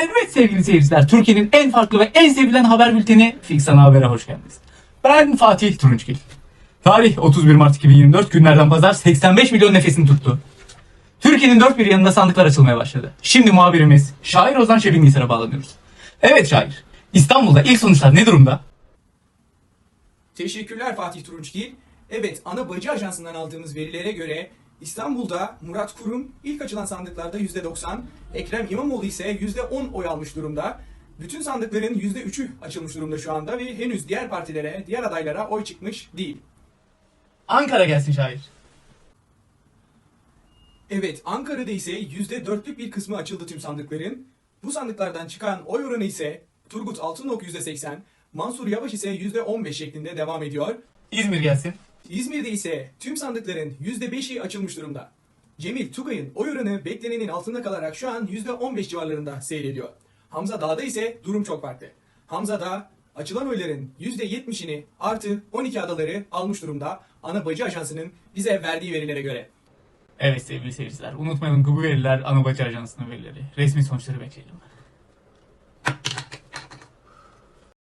Evet sevgili seyirciler, Türkiye'nin en farklı ve en sevilen haber bülteni Fix Ana Haber'e hoş geldiniz. Ben Fatih Turunçgil. Tarih 31 Mart 2024 günlerden pazar 85 milyon nefesini tuttu. Türkiye'nin dört bir yanında sandıklar açılmaya başladı. Şimdi muhabirimiz Şair Ozan Şebingisar'a bağlanıyoruz. Evet Şair, İstanbul'da ilk sonuçlar ne durumda? Teşekkürler Fatih Turunçgil. Evet, ana bacı ajansından aldığımız verilere göre İstanbul'da Murat Kurum ilk açılan sandıklarda %90, Ekrem İmamoğlu ise %10 oy almış durumda. Bütün sandıkların %3'ü açılmış durumda şu anda ve henüz diğer partilere, diğer adaylara oy çıkmış değil. Ankara gelsin Şair. Evet, Ankara'da ise %4'lük bir kısmı açıldı tüm sandıkların. Bu sandıklardan çıkan oy oranı ise Turgut Altınok %80, Mansur Yavaş ise %15 şeklinde devam ediyor. İzmir gelsin. İzmir'de ise tüm sandıkların %5'i açılmış durumda. Cemil Tugay'ın oy oranı beklenenin altında kalarak şu an %15 civarlarında seyrediyor. Hamza Dağ'da ise durum çok farklı. Hamza Dağ açılan oyların %70'ini artı 12 adaları almış durumda ana bacı ajansının bize verdiği verilere göre. Evet sevgili seyirciler, unutmayalım bu veriler Anabacı Ajansı'nın verileri. Resmi sonuçları bekleyelim.